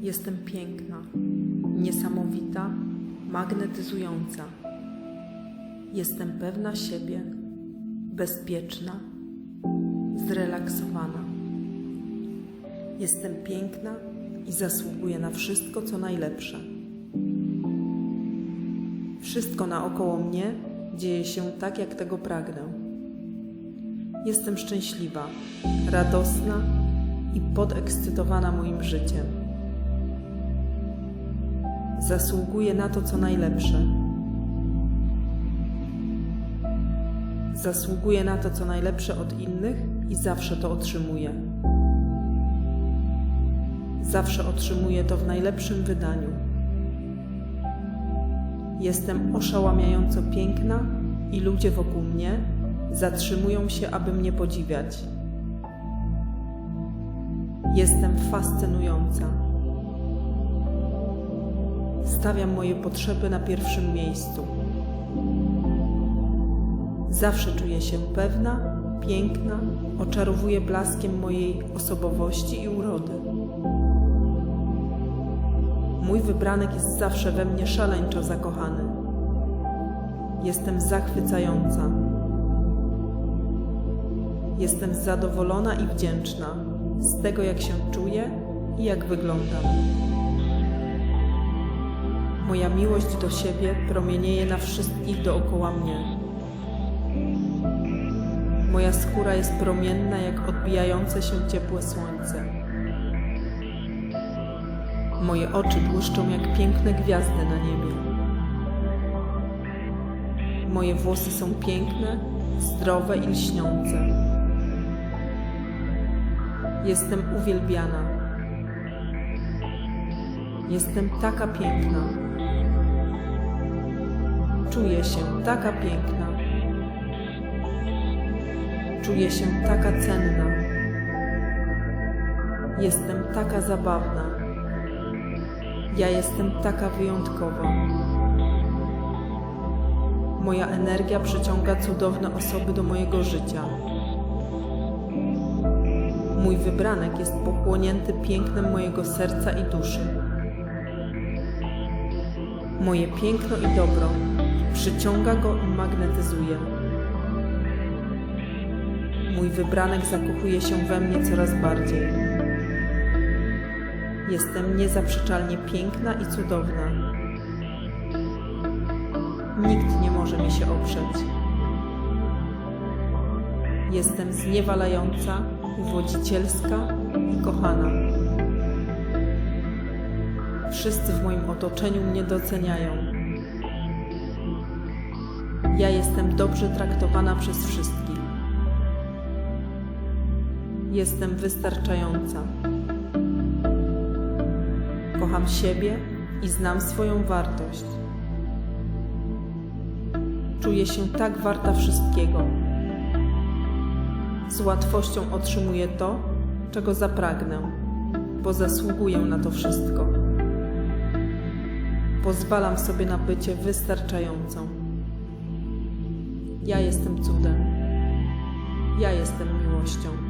Jestem piękna, niesamowita, magnetyzująca. Jestem pewna siebie, bezpieczna, zrelaksowana. Jestem piękna i zasługuję na wszystko, co najlepsze. Wszystko naokoło mnie dzieje się tak, jak tego pragnę. Jestem szczęśliwa, radosna i podekscytowana moim życiem. Zasługuję na to, co najlepsze. Zasługuję na to, co najlepsze od innych i zawsze to otrzymuję. Zawsze otrzymuję to w najlepszym wydaniu. Jestem oszałamiająco piękna i ludzie wokół mnie zatrzymują się, aby mnie podziwiać. Jestem fascynująca. Stawiam moje potrzeby na pierwszym miejscu. Zawsze czuję się pewna, piękna, oczarowuję blaskiem mojej osobowości i urody. Mój wybranek jest zawsze we mnie szaleńczo zakochany. Jestem zachwycająca. Jestem zadowolona i wdzięczna z tego, jak się czuję i jak wyglądam. Moja miłość do siebie promienieje na wszystkich dookoła mnie. Moja skóra jest promienna jak odbijające się ciepłe słońce. Moje oczy błyszczą jak piękne gwiazdy na niebie. Moje włosy są piękne, zdrowe i lśniące. Jestem uwielbiana. Jestem taka piękna. Czuję się taka piękna. Czuję się taka cenna. Jestem taka zabawna. Ja jestem taka wyjątkowa. Moja energia przyciąga cudowne osoby do mojego życia. Mój wybranek jest pochłonięty pięknem mojego serca i duszy. Moje piękno i dobro przyciąga go i magnetyzuje. Mój wybranek zakochuje się we mnie coraz bardziej. Jestem niezaprzeczalnie piękna i cudowna. Nikt nie może mi się oprzeć. Jestem zniewalająca, uwodzicielska i kochana. Wszyscy w moim otoczeniu mnie doceniają. Ja jestem dobrze traktowana przez wszystkich. Jestem wystarczająca. Kocham siebie i znam swoją wartość. Czuję się tak warta wszystkiego. Z łatwością otrzymuję to, czego zapragnę, bo zasługuję na to wszystko. Pozwalam sobie na bycie wystarczającą. Ja jestem cudem. Ja jestem miłością.